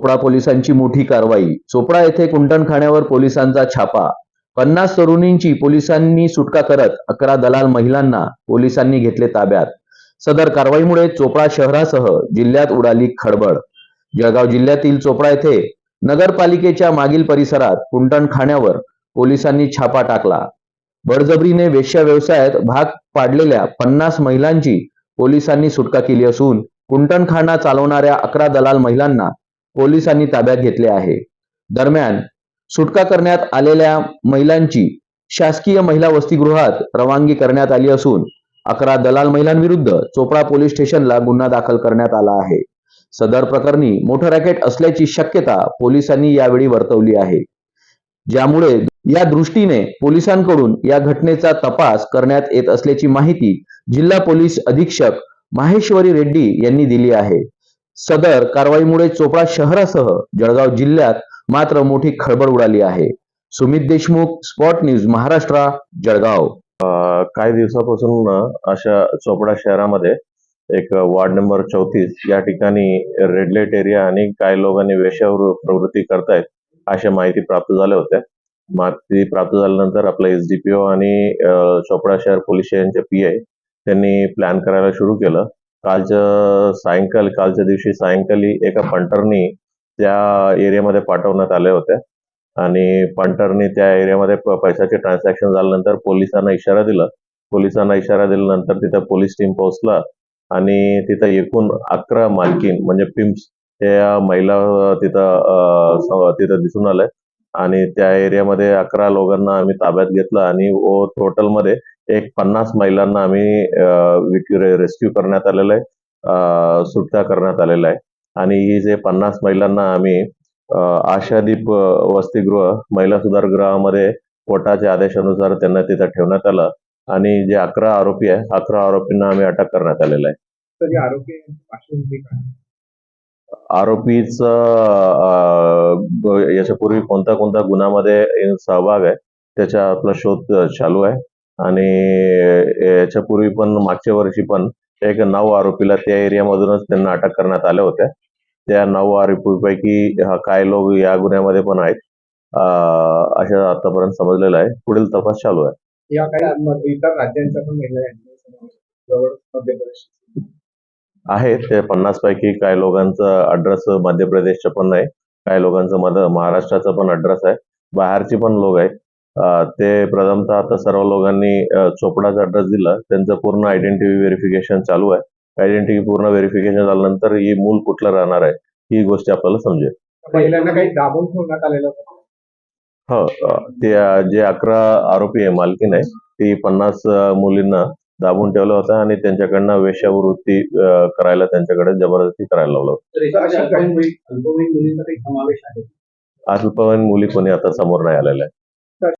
चोपडा पोलिसांची मोठी कारवाई. चोपडा येथे कुंटणखाण्यावर पोलिसांचा छापा. पन्नास तरुणींची पोलिसांनी सुटका करत अकरा दलाल महिलांना पोलिसांनी घेतले ताब्यात. सदर कारवाईमुळे चोपडा शहरासह जिल्ह्यात उडाली खडबड जळगाव जिल्ह्यातील चोपडा येथे नगरपालिकेच्या मागील परिसरात कुंटणखाण्यावर पोलिसांनी छापा टाकला. बळजबरीने वेश्या व्यवसायात भाग पाडलेल्या पन्नास महिलांची पोलिसांनी सुटका केली असून कुंटणखाना चालवणाऱ्या अकरा दलाल महिलांना पोलिसांनी ताब्यात घेतले आहे. दरम्यान सुटका करण्यात आलेल्या महिलांची शासकीय महिला वसतिगृहात रवानगी करण्यात आली असून अकरा दलाल महिलांविरुद्ध चोपडा पोलीस स्टेशनला गुन्हा दाखल करण्यात आला आहे. सदर प्रकरणी मोठं रॅकेट असल्याची शक्यता पोलिसांनी यावेळी वर्तवली आहे. ज्यामुळे या दृष्टीने पोलिसांकडून या घटनेचा तपास करण्यात येत असल्याची माहिती जिल्हा पोलीस अधीक्षक माहेश्वरी रेड्डी यांनी दिली आहे. सदर कारवाईमुळे चोपडा शहरासह जळगाव जिल्ह्यात मात्र मोठी खळबळ उडाली आहे. Sumit Deshmukh spot news Maharashtra Jalgaon. काही दिवसापासून अशा चोपडा शहरामध्ये एक वार्ड नंबर चौतीस या ठिकाणी रेड एरिया आणि काही लोकांनी वेशावर प्रवृत्ती करतायत अशा माहिती प्राप्त झाल्या होत्या. माहिती प्राप्त झाल्यानंतर आपला एस डी पी ओ आणि चोपडा शहर पोलीस स्टेशनचे पी आय त्यांनी प्लॅन करायला सुरू केलं. कालच्या सायंकाल कालच्या दिवशी सायंकाली एका पंटरनी त्या एरियामध्ये पाठवण्यात आल्या होत्या आणि पंटरनी त्या एरियामध्ये पैशाचे ट्रान्झॅक्शन झाल्यानंतर पोलिसांना इशारा दिला. पोलिसांना इशारा दिल्यानंतर तिथं पोलीस टीम पोहोचला आणि तिथं एकूण अकरा मालकीन म्हणजे पिम्स त्या महिला तिथं तिथं दिसून आल्या आणि त्या एरियामध्ये अकरा लोकांना आम्ही ताब्यात घेतलं आणि टोटलमध्ये मध्ये एक पन्नास महिलांना आम्ही रेस्क्यू करण्यात आलेलं आहे. सुटका करण्यात आलेला आहे. आणि ही जे पन्नास महिलांना आम्ही आशादीप वसतिगृह महिला सुधारगृहामध्ये कोर्टाच्या आदेशानुसार त्यांना तिथं ठेवण्यात आलं. आणि जे अकरा आरोपी आहे अकरा आरोपींना आम्ही अटक करण्यात आलेलं आहे. आरोपीच याच्यापूर्वी कोणत्या कोणत्या गुन्ह्यामध्ये सहभाग आहे त्याचा आपला शोध चालू आहे. आणि याच्यापूर्वी पण मागच्या वर्षी पण एक नऊ आरोपीला त्या एरियामधूनच त्यांना अटक करण्यात आल्या होत्या. त्या नऊ आरोपीपैकी हा काय लोक या गुन्ह्यामध्ये पण आहेत अं, असं आतापर्यंत समजलेलं आहे. पुढील तपास चालू आहे. या काही म- इतर राज्यांच्या पण महिला यांचा समावेश आहे. जवळ मध्य प्रदेश आहे ते पन्नास पैकी काही लोकांचं अड्रेस मध्य प्रदेशचं पण आहे. काही लोकांचं मध महाराष्ट्राचं पण अड्रेस आहे. बाहेरची पण लोक आहेत. ते प्रथमतः आता सर्व लोकांनी चोपडाचा अड्रेस दिला. त्यांचं पूर्ण आयडेंटिटी व्हेरिफिकेशन चालू आहे. आयडेंटिटी पूर्ण व्हेरिफिकेशन झाल्यानंतर ही मूल कुठलं राहणार आहे ही गोष्ट आपल्याला समजेल. महिलांना काही दाबून ठेवण्यात आलेलं होतं. हो ते जे अकरा आरोपी आहे मालकीन आहे ती पन्नास मुलींना दाबून ठेवलं होतं आणि त्यांच्याकडनं वेश्यावृत्ती अं, करायला त्यांच्याकडे जबरदस्ती करायला लावलं होतं. अल्पवयीन मुली कोणी आता समोर नाही आलेल्या आहे